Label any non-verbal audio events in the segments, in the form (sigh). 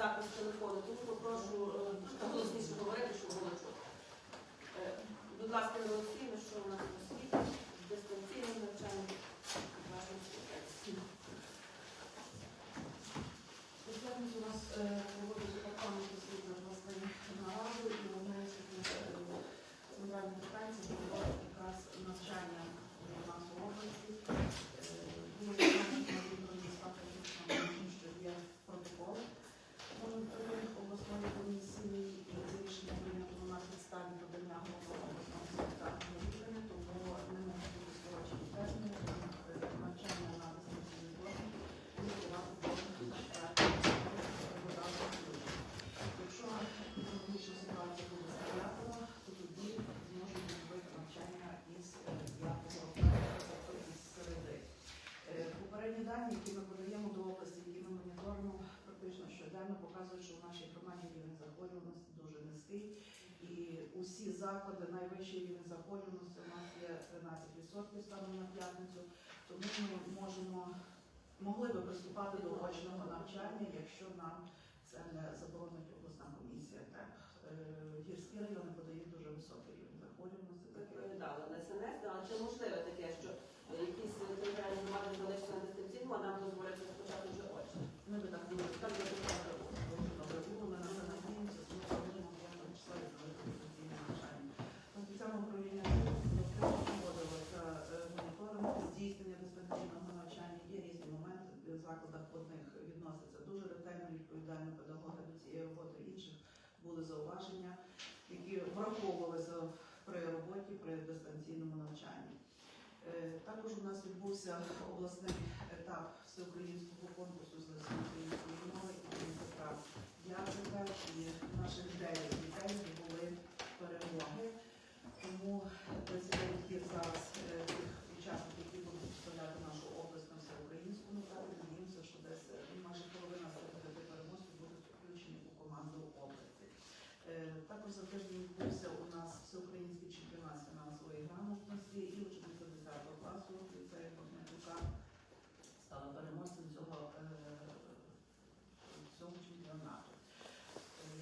запис телефону, тому попрошу е, голосніше говорити, щоб було чути. Е, Будь ласка, Ірина що у нас освіта, дистанційне навчання, освіта. П'ятницю у нас е, проводить департамент освіти власне нараду і одне з таких е, центральних питань це було якраз навчання у нас в області. Е, Було зазначено відповідно ставка тому що є протокол е, обласної комісії і це рішення прийнято на підставі подання головного обласного секретарного рішення, тому не можуть бути скорочені терміни, тому, е, навчання на дистанційній досвід відбувати кожен Якщо економічна ситуація буде сприятлива, то тоді зможуть зробити навчання із е, 5 тобто із середи. Е, Попередні дані, які ми подаємо до області, які ми моніторимо, практично щоденно показують, що в нашій громаді рівень захворюваності дуже низький. І усі заклади, найвищий рівень захворюваності у нас є 13% станом на п'ятницю, тому ми можемо могли би приступати до очного навчання, якщо нам це не заборонить обласна комісія. Так, Е, гірські райони подають дуже високий рівень захворюваності. Ви таке. відповідали на СНС, але чи можливе таке, що е, якісь територіальні громади залишаться на дистанційному, а нам дозволять розпочати вже очно? Ми би так думали, так би так дуже добре було, ми на це надіємося, тому що можемо в тому числі відновити дистанційне навчання. На спеціальному управління проводилося е, моніторинг здійснення дистанційного навчання. Є різні моменти в закладах одних відносяться дуже ретельно, відповідально педагоги до цієї роботи, інших були зауваження, які враховувалися при роботі при дистанційному навчанні. Е, Також у нас відбувся обласний етап всеукраїнського конкурсу з української мови і язика Яцика, і наших 9 дітей були перемоги. Тому 39 є зараз е, тих учасників, які будуть представляти нашу область на всеукраїнському етапі. Надіємося, що десь е, майже половина з цих дев'яти переможців будуть включені у команду області. Е, Також за тиждень відбувся у нас всеукраїнський чемпіонат з фінансової грамотності і учениця 10 класу ліцею Богнатюка стала переможцем цього, е, цього чемпіонату. Е,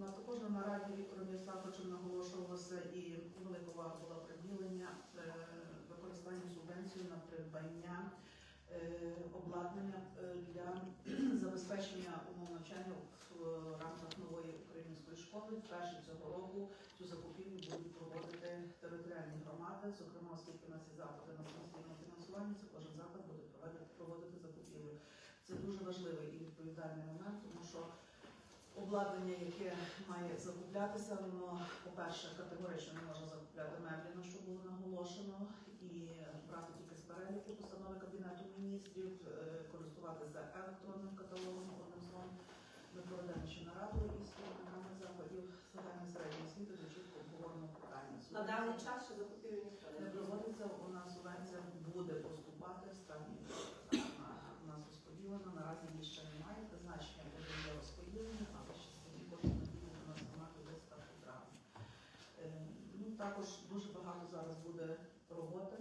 На також на нараді Віктором Ясаковичем наголошувалося і велика увага була приділення е, використання субвенції на придбання е, обладнання е, для (clears throat) забезпечення умов навчання в рамках нової української школи. Вперше цього року цю закупівлю будуть проводити територіальні громади. Зокрема, оскільки у нас є заходи на самостійне фінансування, це кожен заклад буде проводити, закупівлю. Це дуже важливий і відповідальний момент, тому що обладнання, яке має закуплятися, воно, по-перше, категорично не може закупляти меблі, на що було наголошено, тільки постанови Кабінету міністрів, е, користуватися електронним каталогом, одним словом. Ми проведемо ще нараду із керівниками закладів загальної середньої освіти, де чітко обговорено питання. На даний час ще закупівлі ніхто Не проводиться, у нас субвенція буде поступати в стані у нас розподілена. Наразі її ще немає. Призначення буде для розподілення, але ще надійдуть у нас так у. Е, Ну, також дуже багато зараз буде роботи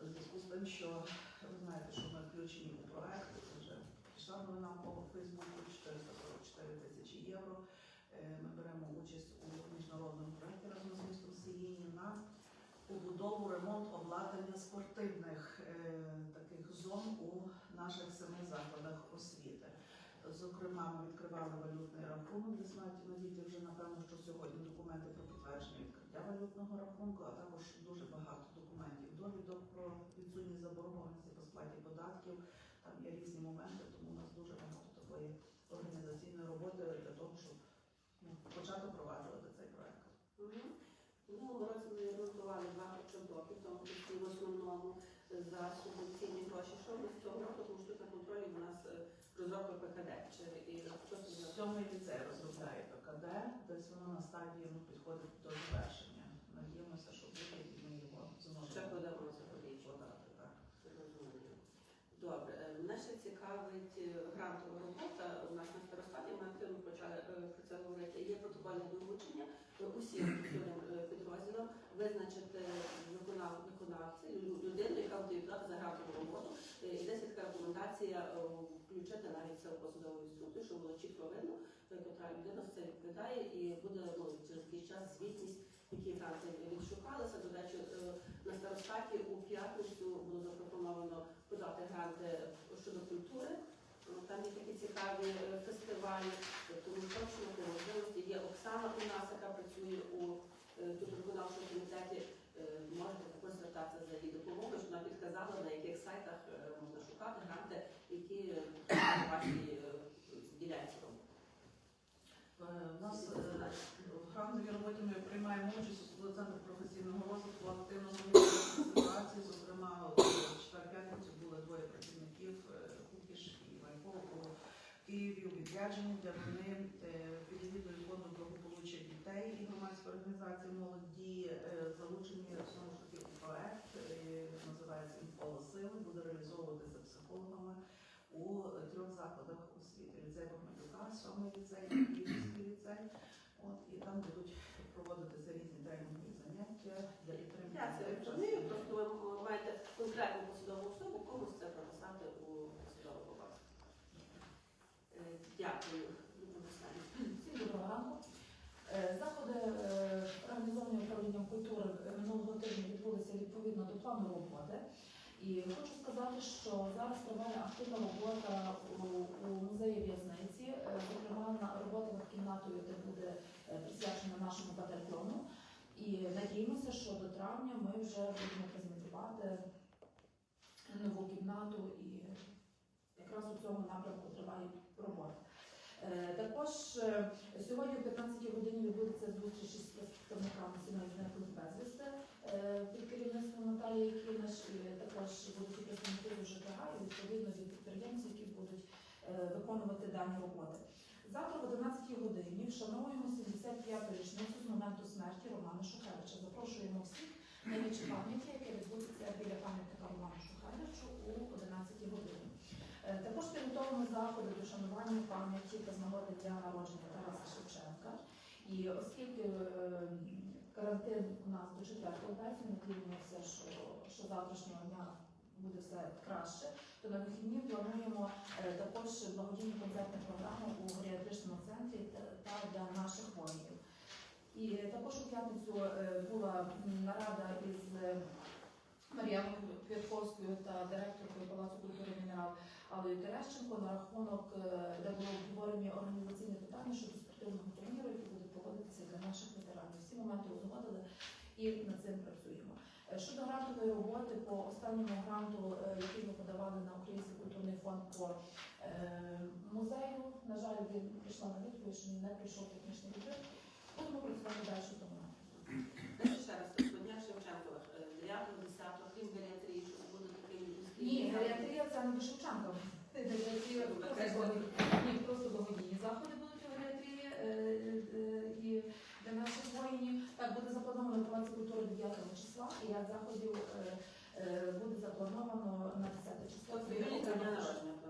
в зв'язку з тим, що ви знаєте, що ми включені у проект. Це вже пішла Фейсбуку 444 тисячі євро. Е, Ми беремо участь у міжнародному проєкті разом з містом Сіїні на побудову, ремонт обладнання спортивних е, таких зон у наших семи закладах освіти. Зокрема, ми відкривали валютний рахунок, де знають надійти вже напевно, що сьогодні документи про підтвердження відкриття валютного рахунку, а також дуже багато документів, довідок про відсутність заборгованості по сплаті податків. Там є різні моменти, тому у нас дуже багато такої організаційної роботи для того, щоб ну, почати впроваджувати цей проект. Мгм. Минулого року ми ремонтували два харчоблоки, в тому числі в основному за субвенційні гроші. Що ми з цього тому що тут контролі у нас е, розробка ПКД. Чи і хто Сьомий ліцей розробляє ПКД, десь воно на стадії ну, підходить до завершення. Надіємося, що буде і ми його ще зможемо подамо заходити? подати. Так. Зрозуміло. Добре, Е, мене ще цікавить е, грантова робота. У нас на старостаті ми активно почали е, про це. Є протокольне доручення е, усім е, підрозділам визначити виконав- виконавця, людину, яка буде відповідати за грантову роботу. Е, Е, І десь така рекомендація е, включити навіть це в посадову інструкцію, щоб було чітко видно, е, котра людина це відповідає, і буде ну, через якийсь час звітність, які гранти відшукалися. До речі, е, на старостаті у п'ятницю було запропоновано подати гранти щодо культури. Е, Там є такі цікаві е, фестивалі, тому точно по можливості є Оксана у нас, яка працює у е, тут виконавчому комітеті. Е, Можете також звертатися за її допомогою, щоб вона підказала, на яких сайтах можна шукати гранти, які в вашій ділянці. У нас в грантовій роботі ми приймаємо участь у центру професійного розвитку активно моніторимо ситуації. Зокрема, от, в четвер п'ятницю були двоє працівників е, Кукіш і Ванько у Відрядженні, де вони е, до фонду благополуччя дітей і громадської організації молоді е, залучені знову ж таки у проект, е, називається «Інфола сили, буде реалізовуватися психологами у трьох закладах освіти. Ліцей Бахматюка, сьомий ліцей, Київський ліцей. От, і там будуть проводитися різні тренінгові заняття для підтримки. Я це дітей в час розумію, війни. просто ви маєте конкретну посадову особу, комусь це прописати у посадову обов'язку. Е, Дякую. Любов Олександрівна. Всім доброго ранку. Е, Заходи е, організовані управлінням культури е, минулого тижня відбулися відповідно до плану роботи. І хочу сказати, що зараз триває активна робота у, музеї в'язниці, е, зокрема на робота над кімнатою, де буде е, присвячена нашому батальйону. І надіємося, що до травня ми вже будемо презентувати нову кімнату і якраз у цьому напрямку тривають роботи. Е, Також е, сьогодні о 15 годині відбудеться зустріч із представниками сімей зниклих безвісти е, під керівництвом Наталії Кінаш. Також будуть і представники з ЖКГ і відповідно від підприємців, які будуть виконувати дані роботи. Завтра в 11 годині вшановуємо 75-ту річницю з моменту смерті Романа Шухевича. Запрошуємо всіх на вічі пам'яті, яке відбудеться біля пам'ятника Роману Шухевичу о 11 годині. Е, Також підготовлено заходи до шанування пам'яті та з дня народження Тараса Шевченка. І оскільки е, карантин у нас до 4 березня, надіємося, що, що завтрашнього дня буде все краще, то на вихідні плануємо е, також благодійну концертну програму у геріатричному центрі та, для наших воїнів. І також у п'ятницю е, була нарада із е, Мар'яною Квятковською та директоркою Палацу культури мінерал Аллою Терещенко на рахунок, е, де були обговорені організаційні питання щодо спортивного турніру, який буде проводитися для наших ветеранів. Всі моменти узгодили і над цим працюємо. Е, Щодо грантової роботи по останньому гранту, е, який ми подавали на Український культурний фонд по музею, на жаль, він прийшла на відповідь, що не прийшов технічний бюджет. Будемо працювати далі тому. Ще раз, по днях Шевченкових, 9 10 крім геріатрії, що буде такий міський. Ні, це не. Ну, просто таке ні, просто благодійні заходи будуть у геріатрії е, е, і для наших воїнів. Так буде заплановано в Палаці культури 9 числа, і ряд заходів е, е, буде заплановано на 10 число.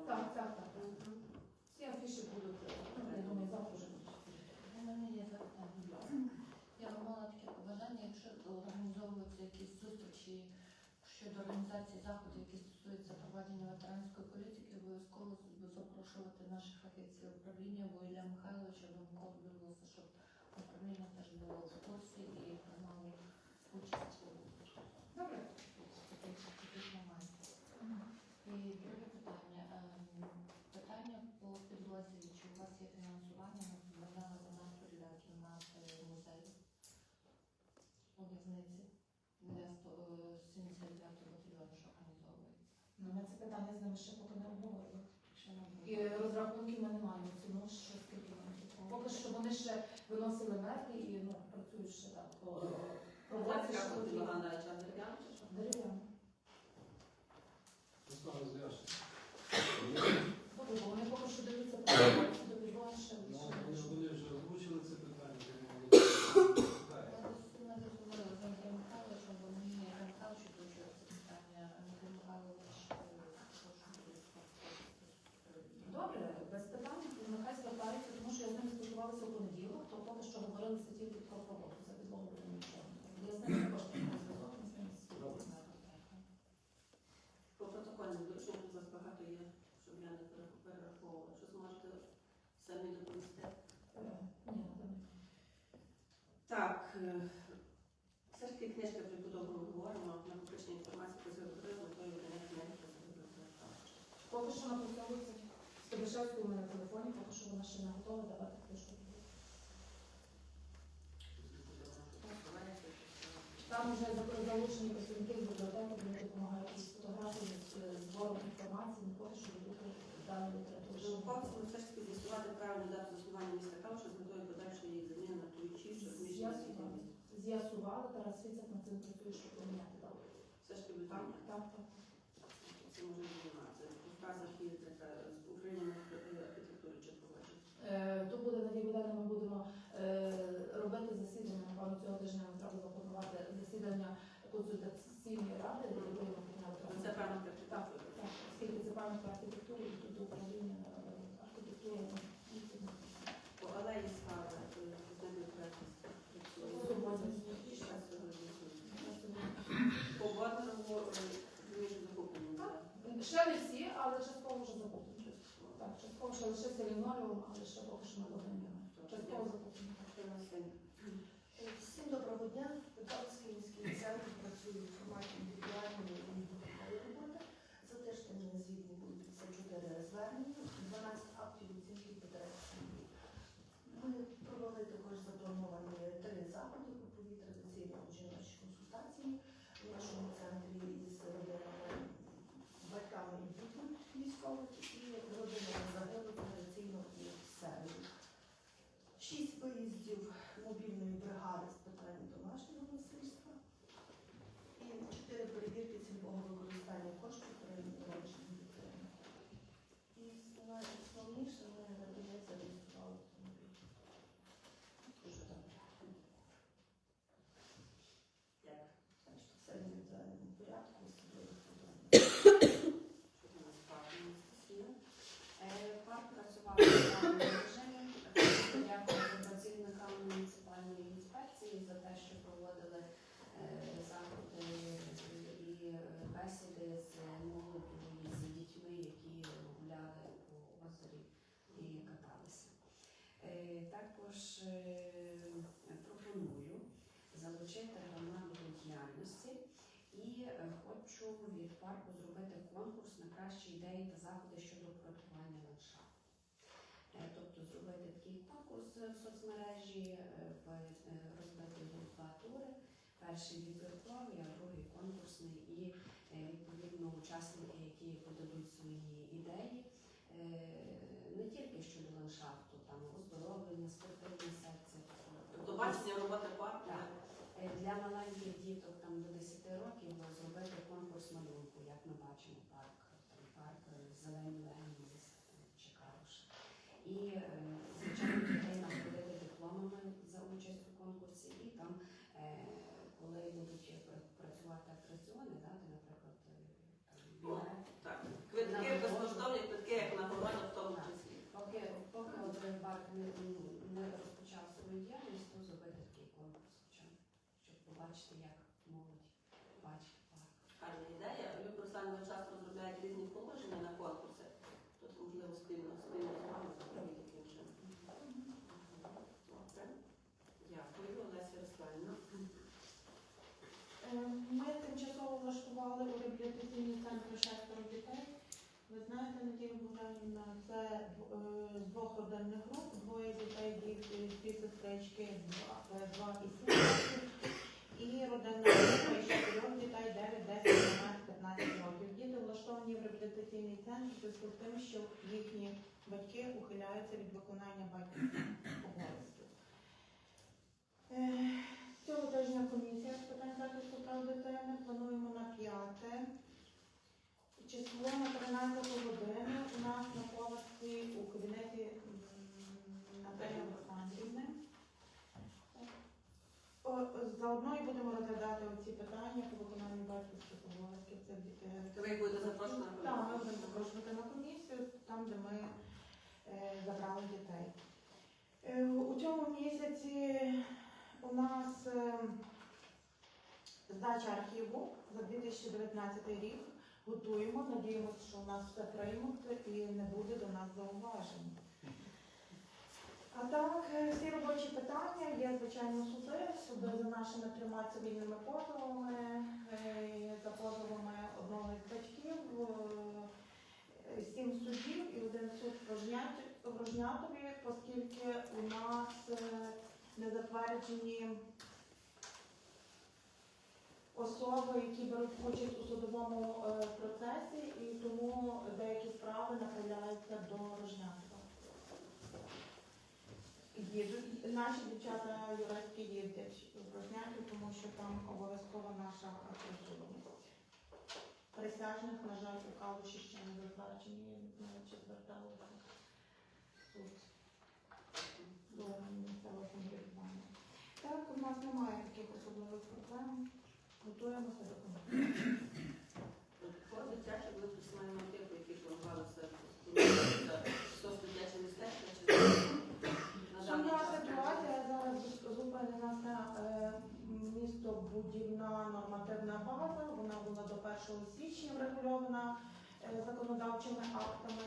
Так, так, так. Всі афіші будуть, е, ну, я думаю, завтра вже. У мене є запитання. Я мала таке побажання, якщо організовуються якісь зустрічі щодо організації заходів, які стосуються проведення ветеранської політики, обов'язково запрошувати наших фахівців управління Воїля Михайловича, Вимко Білоса, щоб управління теж було в курсі і приймало участь у Добре. таких таких моментах. І друге питання. Ем, Питання по підлозі. Чи у вас є фінансування на придбання ремонту для кімнати музею у в'язниці для сто- е, 79-го батальйону, що організовує? Ну, Ми це питання з ними ще поки не обговорювали. Якщо. І розрахунків ми не маємо ціну, що скільки вони. Поки що вони ще виносили мерки і ну, працюють ще так по роботі, що потрібно. час дерев'яна чи що? Дерев'яно. Добре, бо вони поки що дивляться роботі, до підлоги ще Ну, ще вони, більше. вони вже озвучили це питання, тому вони питають. Я досі не зрозуміла з Андрієм Михайловичем, бо мені Андрій Михайлович озвучує це питання. Андрій Михайлович е, прошу Добре, без питань, нехай звертаються, тому що я з ними спілкувалася у понеділок, то поки що говорилися тільки про роботу за підлогу буде нічого. Я з ними також не зв'язок, ми з ними спілкуємося. По протокольному дорученню Самі доповісти. Е, Ні, надо не. Так, е, все ж таки книжка про подобно ми говоримо, накопичення інформації про зеротуризм, то і видання книги про зеротуризм. Поки що напрацьовується з Тобишевською у мене на телефоні, поки що вона ще не готова давати книжку. Там вже залучені працівники з бібліотеки, вони допомагають із фотографіями, з е, збором інформації, не поки що ведуть дану літературу. Науковцями все ж таки з'ясувати правильну дату заснування міста Калуша з метою подальшої її заміни на ту чи що зміщення З'ясували. З'ясували, Тарас Фіцак над цим працює, щоб поміняти дату. Все ж таки Так, питання. так, так. Це може займатися. Фраза така з управлінням архітектури чи провадження. Е, То буде Надія Богдана, ми будемо е, робити засідання, напевно, цього тижня нам треба запланувати засідання консультаційної ради, де будемо підняти. Це певно Так, архітектура. так, оскільки це пам'ятка архітектури, і тут до управління е, архітектури. ну, По алеї Слави, е, з ними проект Свободно. По Боднеру, більше закуплені. Так. Ще не всі, але частково вже закуплені. Так, частково ще лишився лінолеум, але ще поки що ми доганяємо. Частково закуплені. Всім доброго дня. Петровський міський центр працює в форматі індивідуальної і індивідуальної роботи. За тиждень на звітні будуть 54 звернення, 12 актів оцінки потреб сім'ї. Ми провели також заплановані три заходи групові традиційні жіночі консультації в нашому центрі із родинами, батьками і дітьми військових і родинами загиблих традиційно і в середу. Шість виїздів мобільної бригади з питань домашнього насильства і чотири перевірки цільового використання коштів при народженні дитини. І найосновніше ми надається зареєстрували автомобіль. Дуже добре. Як? Так що це в індивідуальному порядку, особливо проблем. Що у нас парк Анастасія? Е, Парк працював у плановому режимі. Дякую працівникам муніципальної інспекції за те, що проводили е, заходи і бесіди з молоддю і з дітьми, які гуляли по озері і каталися. Е, Також е, пропоную залучити громаду до діяльності і е, хочу від парку зробити конкурс на кращі ідеї та заходи щодо проектування ландшафту. Е, Тобто зробити такий конкурс в соцмережі, розбити його два тури. Перший відбірковий, а другий конкурсний і е, відповідно учасники, які подадуть свої ідеї, е, не тільки щодо ландшафту, там оздоровлення, спортивні секції. Бачення роботи парку. Е, Для маленьких діток там до 10 років зробити конкурс малюнку, як ми бачимо парк, там парк е, зелені легені чи Каруш. І е, звичайно дітей нагородити дипломами за участь у конкурсі. І там, е, коли будуть пр- працювати атракціони, дати, наприклад, е, там білет. Так. Квитки безкоштовні, квитки як нагорода в тому числі. Поки, поки один парк не, не розпочав свою діяльність, то зробити такий конкурс, хоча б, щоб побачити, як молодь бачить парк. Гарна ідея. Люк Руслан ви часто розробляють різні положення на конкурси. Тут можливо спільно спільно з вами зробити таким чином. Добре. Дякую, Олеся Русланівна. Е, Ми тимчасово влаштували у шестеро дітей. Ви знаєте, Надія Богданівна, це е, з двох родинних груп, двоє дітей, дві сестрички, два, е, два і сім. І родинна група із чотирьох дітей 9, 10, 12, 15 років. Діти влаштовані в реабілітаційний центр в зв'язку з тим, що їхні батьки ухиляються від виконання батьківських обов'язків. Е, Цього тижня комісія з питань захисту прав дитини плануємо на 5 число на 13 годину у нас на поверсі у кабінеті Наталії Олександрівни. Заодно і будемо розглядати ці питання по виконанню батьківських обов'язків. Це е, То ви будете запрошені на так, ми будемо запрошувати на комісію, там, де ми е, забрали дітей. Е, у цьому місяці у нас е, здача архіву за 2019 рік. Готуємо, надіємося, що у нас все приймуть і не буде до нас зауважень. А так, е, всі робочі питання є, звичайно, суди. Суди за нашими трьома цивільними позовами, е, за позовами одного із батьків, е, сім судів і один суд в Рожнятові, оскільки у нас не затверджені особи, які беруть участь у судовому е, процесі, і тому деякі справи направляються до Рожнятова. Їдуть наші дівчата юристки їздять в Рожнятів, тому що там обов'язково наша присутність. Присяжних, на жаль, у Калуші ще не затверджені, ну, чи зверталися суд до місцевого самоврядування. Так, у нас немає таких особливих проблем. По були персонального типу, які планувалися що дитяче містечко чи на ситуація зараз е, місто будівна нормативна база. Вона була до 1 січня врегульована е, законодавчими актами.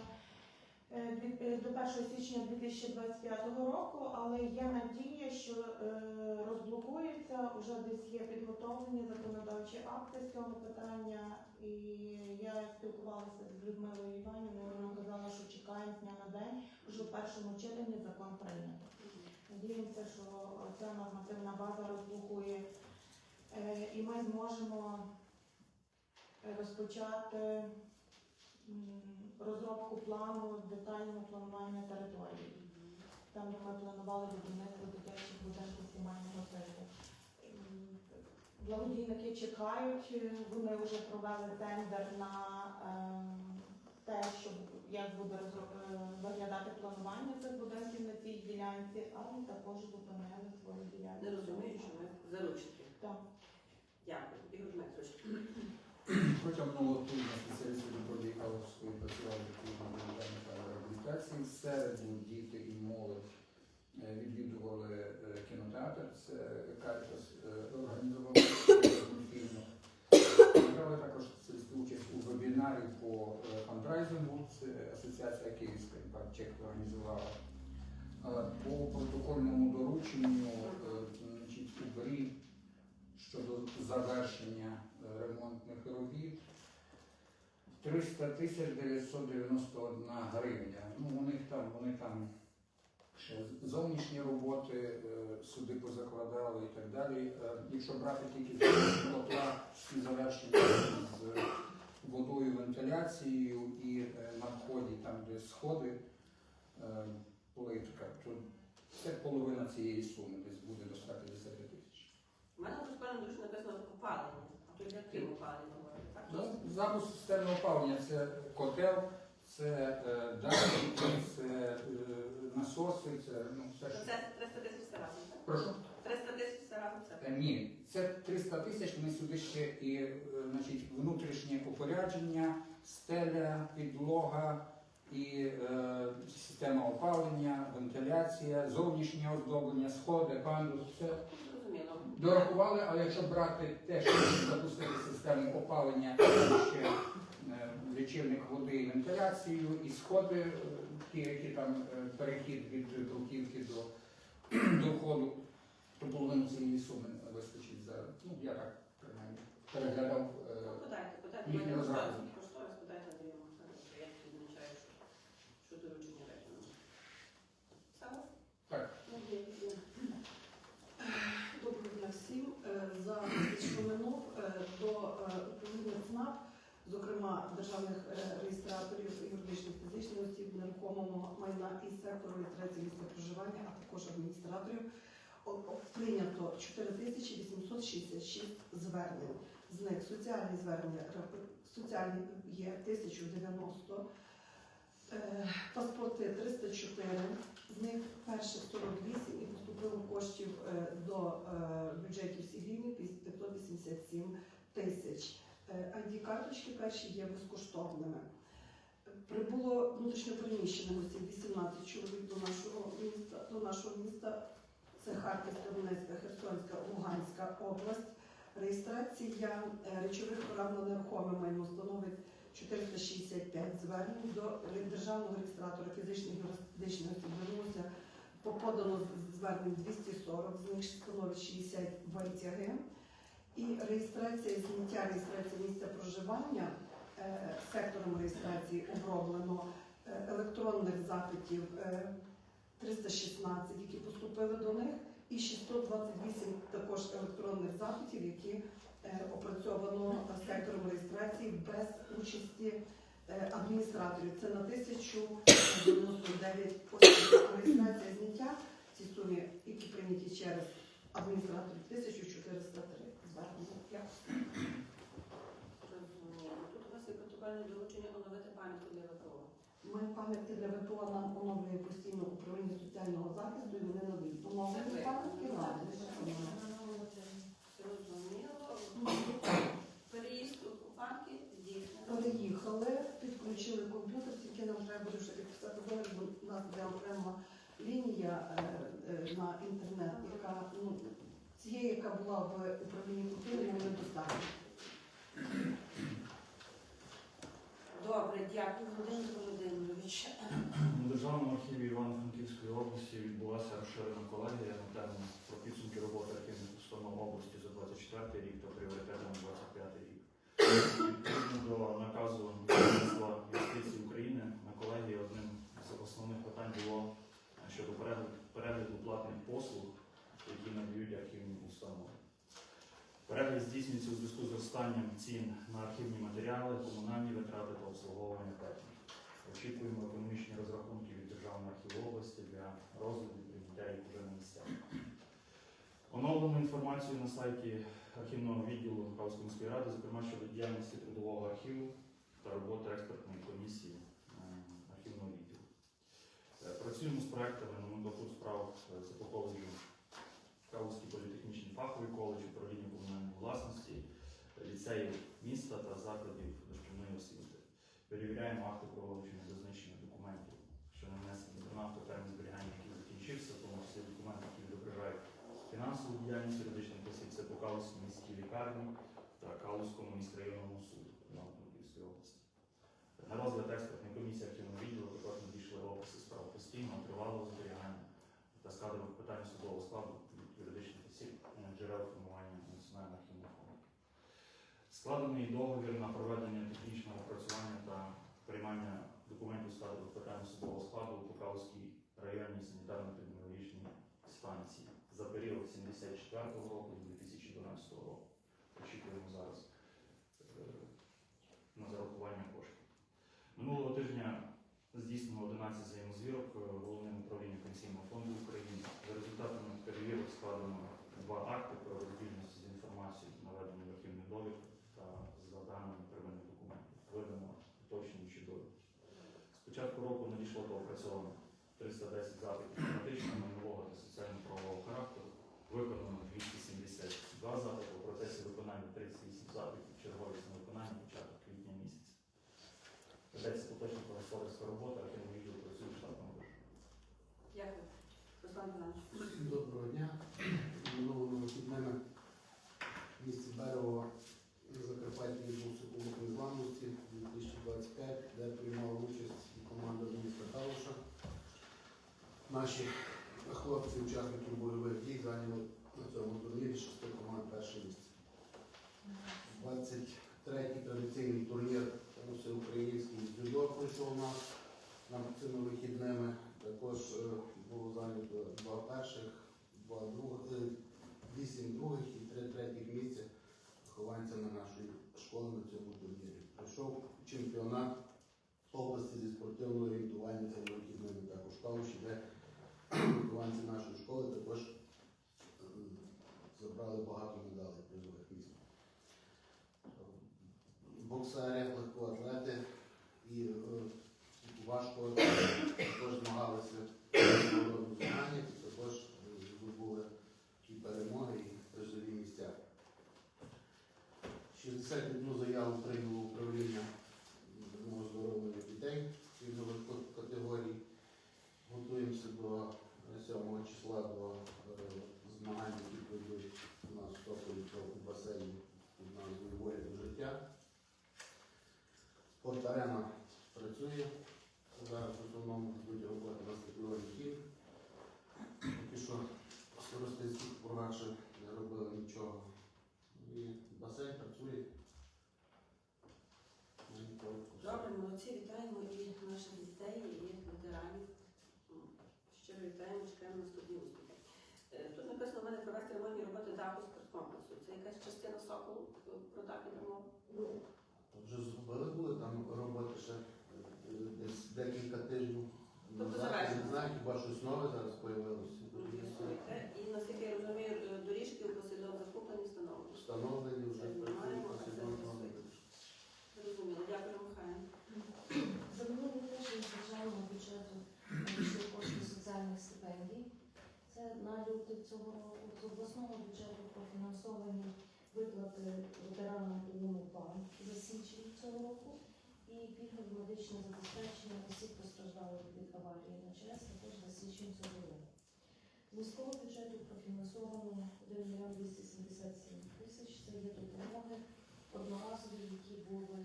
Е, е, До 1 січня 2025 року, але є надія, що е, розблокується, вже десь є підготовлені законодавчі акти з цього питання. І я спілкувалася з Людмилою Іванівною, вона казала, що чекаємо дня на день, вже в першому читанні закон прийнято. Надіємося, що ця нормативна база розблокує і ми зможемо розпочати розробку плану детального планування території. Там, де ми планували будівництво дитячих будинків сімейного типу. Благодійники чекають, вони вже провели тендер на ем, те, щоб як буде е, виглядати планування цих будинків на цій ділянці, але також зупинили свою ділянку. Не розумію, що ми заручники. Так. Дякую. Ігор Дмитрович. Протягом минулого тижня спеціалісти добродії Каловської працювали та реабілітації. В середу діти і молодь е, відвідували е, кінотеатр. Це Карітас е, організував фільму. Брали також участь у вебінарі по фандрайзингу. Це асоціація Київська Чек організувала. По протокольному дорученню значить, у БРІ щодо завершення ремонтних робіт 300 тисяч 991 гривня. Ну, у них там, вони там ще зовнішні роботи, е, суди позакладали і так далі. Е, Якщо брати тільки котла і завершення з водою, вентиляцією і е, на вході, там, де сходи, плитка, то це половина цієї суми, десь буде до 150 тисяч. У мене тут дуже написано опалення, крім опалення. Ну, запуск системи опалення це котел, це е, датчики, це е, насоси, це ну, все що. Це 300 тисяч разом, так? Прошу. 300 тисяч разом це. Е, Ні, це 300 тисяч, ми сюди ще і е, значить, внутрішнє опорядження, стеля, підлога і е, система опалення, вентиляція, зовнішнє оздоблення, сходи, пандус, все Зрозуміло. Дорахували, але якщо брати те, що запустити систему опалення, ще е, лічильник води і вентиляцію, і сходи, е, ті, які там е, перехід від бруківки до, (clears throat) до входу, то половину цієї суми вистачить за. Ну, я так принаймні переглядав. Ну, Їхні розрахунки. кошторис, кошторис, подайте Андрію Макаровичу, я відзначаю, що, що доручення речено. Саме? Так. Доброго дня всім. Е, За місяць, що минув е, до е, відповідних ЦНАП, зокрема державних е, реєстраторів юридичних фізичних осіб нерухомого майна і сектору реєстрації місця проживання, а також адміністраторів, прийнято 4866 звернень. З них соціальні звернення соціальні є 1090, е, паспорти 304, з них перших 48 і поступило коштів е, до бюджетів всіх рівнів 587 тисяч. Е, ID-карточки перші є безкоштовними. Прибуло внутрішньопереміщених осіб 18 чоловік до нашого міста, до нашого міста. Це Харківська, Донецька, Херсонська, Луганська область. Реєстрація е, речових прав на нерухоме майно становить 465 звернень до державного реєстратора фізичних юридичних осіб звернулося По- Подано звернень 240, з них становить 60 ВТГ. І реєстрація, зняття реєстрації місця проживання е, сектором реєстрації оброблено е, електронних запитів е, 316, які поступили до них, і 628 також електронних запитів, які е, опрацьовано сектором реєстрації без участі е, адміністраторів. Це на 1099 осіб. Реєстрація зняття в цій сумі, які прийняті через адміністраторів 1403 звернення. Тут у вас є протокольне доручення оновити пам'ятку для ВПО. Ми пам'ятки для ВПО нам оновлює постійно управління соціального захисту і вони надають. Оновлені пам'ятки нам. Переїзд здійснено. Переїхали, підключили комп'ютер, тільки нам треба буде вже підписати договір, бо у нас буде окрема лінія е, е, на інтернет, яка ну, цієї, яка була в управлінні культури, нам недостатньо. Добре, дякую. Володимир Володимирович. У Державному архіві Івано-Франківської області відбулася розширена колегія на тему про підсумки роботи архівних установ області за 24 рік та пріоритети на 25 рік. Відповідно до наказу Міністерства юстиції України на колегії одним з основних питань було е, щодо перегляду, перегляду платних послуг, які надають архівні установи. Перегляд здійснюється у зв'язку з зростанням цін на архівні матеріали, комунальні витрати та обслуговування техніки. Очікуємо економічні розрахунки від Державної архіву області для розгляду і прийняття їх вже на місцях. Оновлену інформацію на сайті архівного відділу Кавської міської ради, зокрема щодо діяльності трудового архіву та роботи експертної комісії е, архівного відділу. Е, Працюємо з проектами номенклатур справ е, Кавський політехнічний фаховий коледж, управління комунальної власності, ліцеїв міста та закладів дошкільної освіти. Перевіряємо акти про вилучення зазначених документів, що не внесені до НАФТО термін зберігання, який закінчився, тому всі документи, які відображають фінансову діяльність юридичних осіб, це по Калузькій міській лікарні та Калузькому міськрайонному суду Івано-Франківської області. На розгляд експертної комісії архівного відділу також надійшли описи справ постійного, тривалого зберігання та складових питань судового складу від юридичних осіб е, джерел формування національного архівного фонду. Складений договір на проведення технічного опрацювання та приймання документів складових питань судового складу у Покровській районній санітарно-епідеміологічній станції за період 74 року і 2012 року. Очікуємо зараз е, на зарахування коштів. Минулого тижня здійснено 11 взаємозвірок е, головним управлінням Пенсійного фонду України. За результатами перевірок складено два акти про розбіжності з інформацією, наведені в архівних довідках та за даними первинних документів. Видано уточнюючі довідки. З початку року надійшло та опрацьовано 310 запитів тематичного, майнового та соціально-правового характеру. Виконано 272 запити у процесі виконання 38 запитів, черговість на виконання початок квітня місяця. Ведеться поточна господарська робота, молодці, вітаємо і наших дітей, і ветеранів. Щиро вітаємо, чекаємо наступні успіхи. Е, тут написано в мене провести ремонтні роботи даху з комплексу. Це якась частина соколу е, про дах і дамо. Ну, то вже зробили були там роботи ще е, десь декілька тижнів. Тобто завершено. Знаю, хіба щось нове зараз з'явилося. І наскільки я розумію, лютий цього року. З обласного бюджету профінансовані виплати ветеранам ООН ПАН за січень цього року і пільгове медичне забезпечення осіб постраждалих від аварії на ЧАЕС також за січень цього року. З міського бюджету профінансовано 1 мільйон 277 тисяч. Це є допомоги одноразові, які були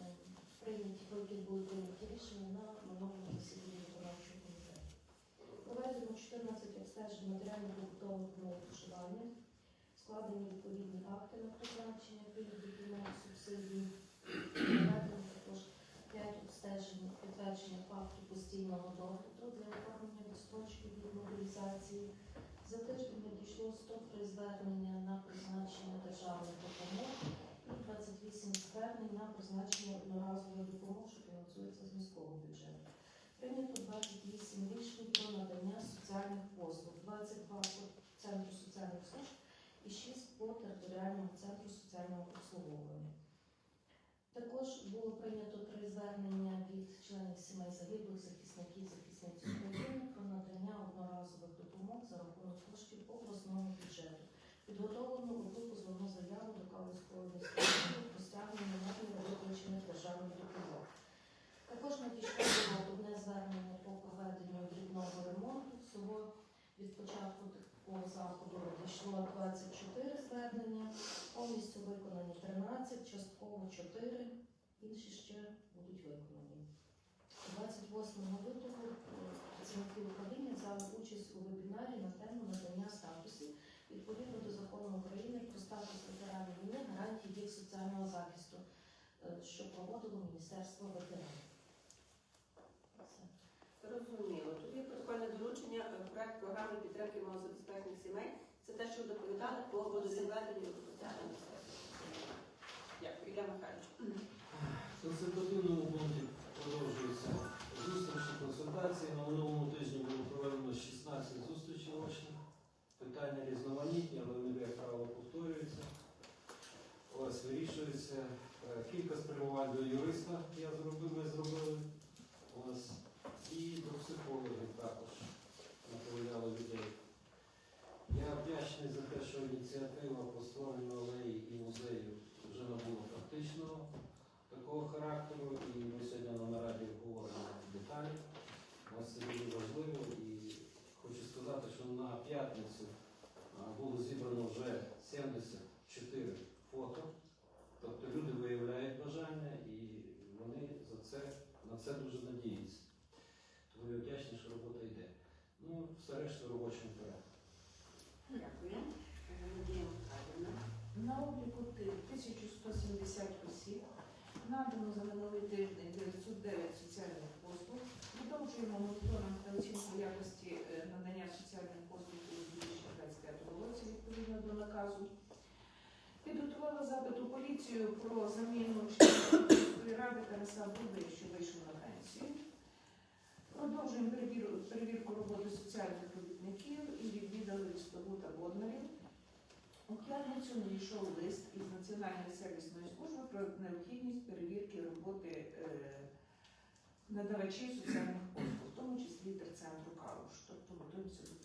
е, прийняті, яких були прийняті рішення на минулому засіданні обстежень матеріально-побутових умов проживання, складені відповідні акти на призначення пільгових субсидій, проведено також 5 обстежень підтвердження факту постійного догляду для оформлення відстрочки від мобілізації. За тиждень надійшло 103 звернення на призначення державних допомог і 28 звернень на призначення одноразової допомоги, що фінансується з бюджету. Прийнято 28 рішень про надання соціальних послуг, 22 по центру соціальних служб і 6 по територіальному центру соціального обслуговування. Також було прийнято три звернення від членів сімей загиблих захисників захисниць України про надання одноразових допомог за рахунок коштів обласного бюджету. Підготовлено одну позовну заяву до Калицької міської ради про стягнення надміру виплачених державних допомог. Також одне звернення по проведенню дрібного ремонту. Всього від початку такого заходу надійшло 24 звернення, повністю виконані 13, частково 4, інші ще будуть виконані. 28 лютого працівники управління взяли участь у вебінарі на тему надання статусів відповідно до закону України про статус ветеранів війни, гарантії їх соціального захисту, е, що проводило Міністерство ветеранів. Тут є протокольне доручення, е, проект програми підтримки малозабезпечених сімей. Це те, що доповідали по і водопостачанню. Дякую. Ілля Михайлович. В консультативному пункті продовжується зустрічі, консультації. На минулому тижні було проведено 16 зустрічей очних. Питання різноманітні, але вони, як правило, повторюються. Ось вирішується. Е, Кілька спрямувань до юриста я зробив, ми зробили. Ось. І до психологів також наповідали людей. Я вдячний за те, що ініціатива по створенню алеї і музею вже набула практичного такого характеру, і ми сьогодні на нараді обговоримо деталі. Ось це дуже важливо і хочу сказати, що на п'ятницю було зібрано вже 74 фото. Тобто люди виявляють бажання і вони за це, на це дуже надіються. Тому я вдячний, що робота йде. Все решта в робочому порядку. Дякую. На обліку 1170 осіб. Надано за минулий тиждень 909 соціальних послуг. Продовжуємо моніторинг та оцінку якості е, надання соціальних послуг у 2025 році відповідно до наказу. Підготувала запит у поліцію про заміну міської ради Тараса Дуби, що вийшов на пенсію. Продовжуємо перевірку, перевірку роботи соціальних робітників і відвідали листову та. У п'ятницю надійшов лист із Національної сервісної служби про необхідність перевірки роботи е, надавачів соціальних послуг, в тому числі терцентру Калуш. Тобто готуємося до.